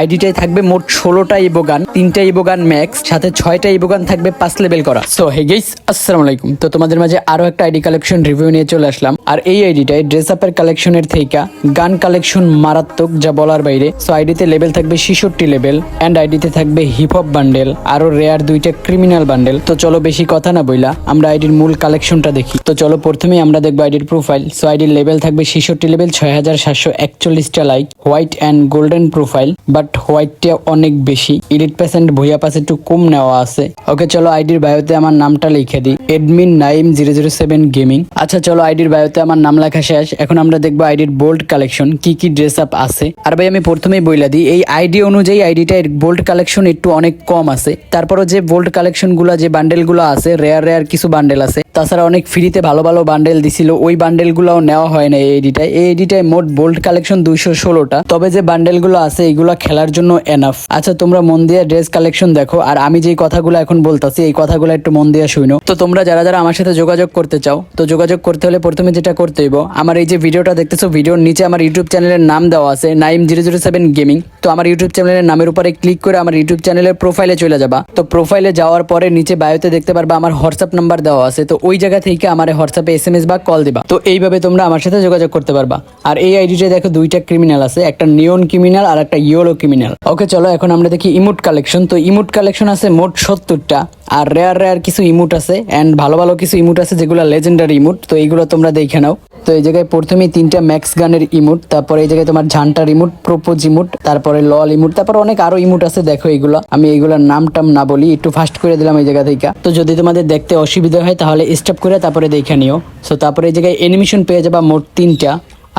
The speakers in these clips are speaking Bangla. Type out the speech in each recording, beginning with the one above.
আইডিটাই থাকবে মোট ষোলোটা ইবোগান, তিনটা ইবোগান ম্যাক্স সাথে ছয়টা ইবোগান থাকবে পাঁচ লেভেল করা। সো হে গেইস আসসালামু আলাইকুম তো তোমাদের মাঝে আরও একটা আইডি কালেকশন রিভিউ নিয়ে চলে আসলাম। আর এই আইডিটাই ড্রেস আপের কালেকশনের থেকে গান কালেকশন মারাত্মক যা বলার বাইরে। সো আইডিতে লেভেল থাকবে ছিষট্টি লেভেল অ্যান্ড আইডিতে থাকবে হিপ হপ বান্ডেল আরও রেয়ার দুইটা ক্রিমিনাল বান্ডেল তো চলো বেশি কথা না বইলা, আমরা আইডির মূল কালেকশনটা দেখি। তো চলো প্রথমেই আমরা দেখব আইডির প্রোফাইল সো আইডির লেভেল থাকবে ছিষট্টি লেভেল ছয় হাজার সাতশো একচল্লিশটা like white and golden profile but হোয়াইটটা অনেক বেশি। ইলিট পার্সেন্ট ভুইয়া পাশে একটু কম নেওয়া আছে। ওকে, চলো আইডির বায়োতে আমার নামটা লিখে দিই। Admin Naim zero zero seven gaming. আচ্ছা চলো আইডির বায়োতে আমার নাম লেখা শেষ। এখন আমরা দেখব আইডির বোল্ড কালেকশন, কি কি ড্রেস আপ আছে। আর ভাই, আমি প্রথমেই বইলা দিই, এই আইডি অনুযায়ী আইডিটা বোল্ড কালেকশন একটু অনেক কম আছে। তারপরও যে বোল্ড কালেকশনগুলা যে বান্ডেলগুলো আছে রেয়ার রেয়ার কিছু বান্ডেল আছে, তাছাড়া অনেক ফ্রিতে ভালো ভালো বান্ডেল দিছিল, ওই বান্ডেল গুলাও নেওয়া হয় না এই এডিটায় এই এডিটায় মোট বোল্ড কালেকশন দুইশো ষোলোটা। তবে যে বান্ডেলগুলো আছে, এগুলো খেলার জন্য এনাফ আচ্ছা তোমরা মন দিয়ে ড্রেস কালেকশন দেখো, আর আমি যেই কথাগুলো এখন বলতাছি, এই কথাগুলো একটু মন দিয়ে শুনো তো তোমরা যারা যারা আমার সাথে যোগাযোগ করতে চাও, তো যোগাযোগ করতে হলে প্রথমে যেটা করতে হইব, আমার এই যে ভিডিওটা দেখতেছো, ভিডিওর নিচে আমার ইউটিউব চ্যানেলের নাম দেওয়া আছে, Naim zero zero seven gaming. তো আমার ইউটিউব চ্যানেলের নামের উপরে ক্লিক করে আমার ইউটিউব চ্যানেলের প্রোফাইলে চলে যাবা। তো প্রোফাইলে যাওয়ার পরে নিচে বায়োতে দেখতে পারবা, আমার হোয়াটসঅ্যাপ নাম্বার দেওয়া আছে, তো ওই জায়গা থেকে আমার হোয়াটসঅ্যাপে এস এম এস বা কল দিবা। তো এইভাবে তোমরা আমার সাথে যোগাযোগ করতে পারবা। আর এই আইডিতে দেখো দুইটা ক্রিমিনাল আছে, একটা নিয়ন ক্রিমিনাল আর একটা ইয়েলো ক্রিমিনাল ওকে চলো, এখন আমরা দেখি ইমুট কালেকশন তো ইমুট কালেকশন আছে মোট সত্তরটা। আর রেয়ার রেয়ার কিছু ইমুট আছে অ্যান্ড ভালো ভালো কিছু ইমুট আছে যেগুলো লেজেন্ডারি ইমুট। তো এইগুলো তোমরা দেখে নাও। তো এই জায়গায় প্রথমেই তিনটা ম্যাক্স গানের ইমুট, তারপরে এই জায়গায় তোমার ঝান্টার ইমুট প্রোপোজ ইমুট, তারপরে লল ইমুট, তারপর অনেক আরও ইমুট আছে, দেখো এগুলো। আমি এগুলোর নাম টাম না বলি, একটু ফাস্ট করে দিলাম এই জায়গা থেকে। তো যদি তোমাদের দেখতে অসুবিধা হয়, তাহলে স্টপ করে তারপরে দেখে নিও। সো তারপরে এই জায়গায় অ্যানিমেশন পেয়ে যাবা মোট তিনটা।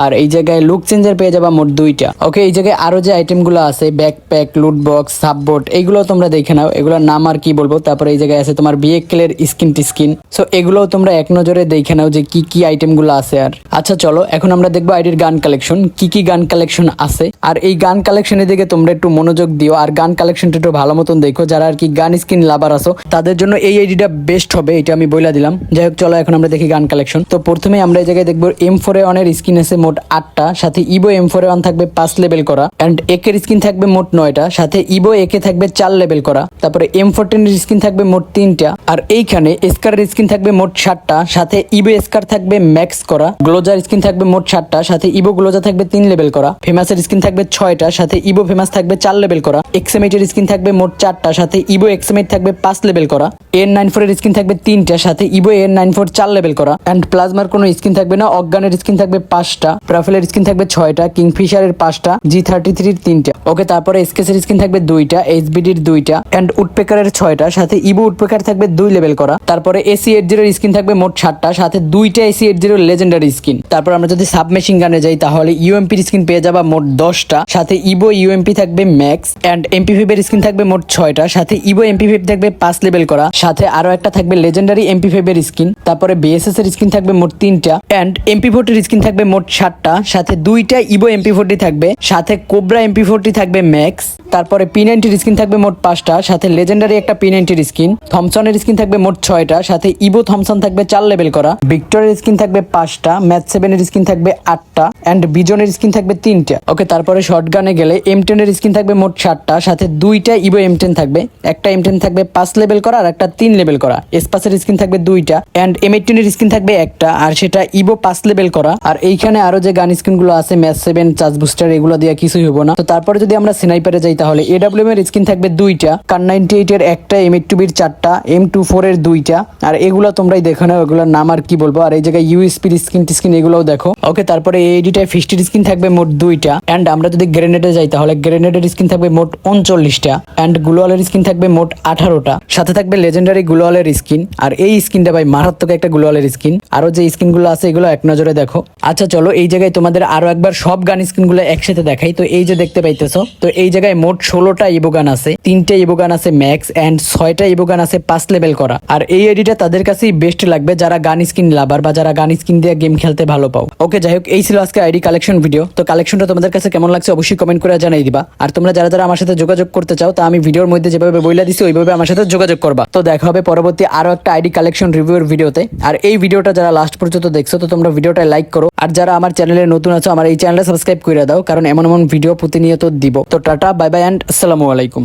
আর এই জায়গায় লুক চেঞ্জার পেয়ে যাবা মোট দুইটা। ওকে এই জায়গায় আরও যে আইটেমগুলো আছে ব্যাকপ্যাক লুট বক্স সাববোর্ড এইগুলো তোমরা দেখে নাও। এগুলোর নাম আর কি বলব? তারপরে এই জায়গায় আছে তোমার বিএকেলের স্কিন টি স্কিন সো এগুলোও তোমরা এক নজরে দেখে নাও যে কি কি আইটেমগুলো আছে আর। আচ্ছা চলো, এখন আমরা দেখব আইডির গান কালেকশন কি কি গান কালেকশন আছে? আর এই গান কালেকশনের দিকে তোমরা একটু মনোযোগ দিও। আর গান কালেকশনটা একটু ভালো মতন দেখো। যারা আর কি গান স্কিন লাভার আসো তাদের জন্য এই আইডিটা বেস্ট হবে, এটা আমি বইলা দিলাম। যাই হোক, চলো, এখন আমরা দেখি গান কালেকশন তো প্রথমে আমরা এই জায়গায় দেখব এম ফোর অনের স্কিন আছে মোট আটটা, সাথে ইবো এম ফোর ওয়ান থাকবে পাঁচ লেভেল করা অ্যান্ড একের স্কিন থাকবে মোট নয়টা, সাথে ইবো একে থাকবে চার লেভেল করা, তারপরে এম ফোরটিনের স্কিন থাকবে মোট তিনটা, আর এইখানে এসকারের স্কিন থাকবে মোট সাতটা, সাথে ইবো এসকার থাকবে ম্যাক্স করা গ্লোজার স্কিন থাকবে মোট সাতটা, সাথে ইবো গ্লোজা থাকবে তিন লেভেল করা ফেমাসের স্কিন থাকবে ছয়টা, সাথে ইবো ফেমাস থাকবে চার লেভেল করা এক্সএমএটের স্কিন থাকবে মোট চারটা, সাথে ইবো এক্সএমএট থাকবে পাঁচ লেভেল করা এর নাইন ফোরের স্কিন থাকবে তিনটা, সাথে ইবো এর নাইন ফোর চার লেভেল করা অ্যান্ড প্লাজমার কোনো স্কিন থাকবে না অজ্ঞানের স্কিন থাকবে পাঁচটা প্রাফেলের স্কিন থাকবে ছয়টা, কিংফিশারের পাঁচটা, জি থার্টি থ্রির তিনটা। ওকে, তারপরে এসকেসের স্কিন থাকবে দুইটা এইচবিডির দুইটা, অ্যান্ড উডপেকারের ছয়টা, সাথে ইবো উডপেকার থাকবে দুই লেভেল করা। তারপরে এসি এইট জিরোর স্কিন থাকবে মোট সাতটা, সাথে দুইটা এসি এইট জিরোর লেজেন্ডারি স্কিন। তারপর আমরা যদি সাবমেশিন গানে যাই, তাহলে ইউএমপির স্কিন পেয়ে যাবা মোট দশটা, সাথে ইবো ইউএমপি থাকবে ম্যাক্স, অ্যান্ড এমপি ফাইভের স্কিন থাকবে মোট ছয়টা, সাথে ইবো এমপি ফাইভ থাকবে পাঁচ লেভেল করা, সাথে আরও একটা থাকবে লেজেন্ডারি এমপি ফাইভের স্কিন, তারপরে বিএসএস এর স্কিন থাকবে মোট তিনটা, অ্যান্ড এমপি ফোরটির স্কিন থাকবে মোট সাতটা, সাথে দুইটা ইবো এমপি ফোরটি থাকবে, সাথে কোবরা এমপি ফোরটি থাকবে ম্যাক্স তারপরে পি নাইনটির স্কিন থাকবে মোট পাঁচটা, সাথে লেজেন্ডারি একটা পি নাইনটির স্কিন থমসনের স্কিন থাকবে মোট ছয়টা, সাথে ইবো থমসন থাকবে চার লেভেল করা ভিক্টরের স্কিন থাকবে পাঁচটা ম্যাথ সেভেনের স্কিন থাকবে আটটা অ্যান্ড বিজনের স্কিন থাকবে তিনটা। ওকে তারপরে শর্ট গানে গেলে এম টেনের স্কিন থাকবে মোট সাতটা, সাথে দুইটা ইবো এম টেন থাকবে, একটা এম টেন থাকবে পাঁচ লেভেল করা আর একটা তিন লেভেল করা। এসপাসের স্কিন থাকবে দুইটা অ্যান্ড এম এইটিনের স্কিন থাকবে একটা, আর সেটা ইবো পাঁচ লেভেল করা, আর এইখানে আরও যে গান স্কিনগুলো আছে ম্যাথ সেভেন, চার্জ বুস্টার, এগুলো দিয়ে কিছুই হব না। তো তারপরে যদি আমরা সিনাইপারে যাই তাহলে এডাব্লিউএম এর স্কিন থাকবে দুইটা কার নাইনটি এইট এর একটা এম এইট টু বির চারটা এম টু ফোর এর দুইটা। আর এগুলো তোমরাই দেখো না এগুলোর নাম আর কি বলব। আর এই জায়গায় ইউএসপির স্কিন টিস্কিন এগুলোও দেখো। ওকে, তারপরে এই এডিটায় ফিস্টির স্কিন থাকবে মোট দুইটা। অ্যান্ড আমরা যদি গ্রেনেডে যাই তাহলে গ্রেনেডের স্কিন থাকবে মোট উনচল্লিশটা। অ্যান্ড গ্লোয়ালের স্কিন থাকবে মোট আঠারোটা। সাথে থাকবে লেজেন্ডারি গ্লোয়ালের স্কিন। আর এই স্কিনটা ভাই মারাত্মক একটা গ্লোয়ালের স্কিন। আরও যে স্কিনগুলো আছে, এগুলো এক নজরে দেখো। আচ্ছা চলো এই জায়গায় তোমাদের আরও একবার সব গান স্কিনগুলো একসাথে দেখাই। তো এই যে দেখতে পাইতেছো, তো এই জায়গায় মোট ষোলোটা ইবোগান আছে, তিনটা ইবোগান আছে ম্যাক্স অ্যান্ড ছয়টা ইবোগান আছে পাঁচ লেভেল করা। আর এই আইডিটা তাদের কাছেই বেস্ট লাগবে যারা গান স্ক্রিন লাভার বা যারা গান স্ক্রিন দিয়ে গেম খেলতে ভালো পাও। ওকে যাই হোক, এই ছিল আজকে আইডি কালেকশন ভিডিও তো কালেকশনটা তোমাদের কাছে কেমন লাগছে অবশ্যই কমেন্ট করে জানাই দিবা। আর তোমরা যারা যারা আমার সাথে যোগাযোগ করতে চাও, তা আমি ভিডিওর মধ্যে যেভাবে বইলা দিছি, ওইভাবে আমার সাথে যোগাযোগ করবা। তো দেখা হবে পরবর্তী আরও একটা আইডি কালেকশন রিভিউর ভিডিওতে আর এই ভিডিওটা যারা লাস্ট পর্যন্ত দেখছ, তো তোমরা ভিডিওটা লাইক করো। আর যারা আমার চ্যানেলে নতুন আছো, আমার এই চ্যানেলটা সাবস্ক্রাইব করে দাও, কারণ এমন এমন ভিডিও প্রতিনিয়ত দিব। তো টাটা বাই বাই অ্যান্ড আসসালামু আলাইকুম।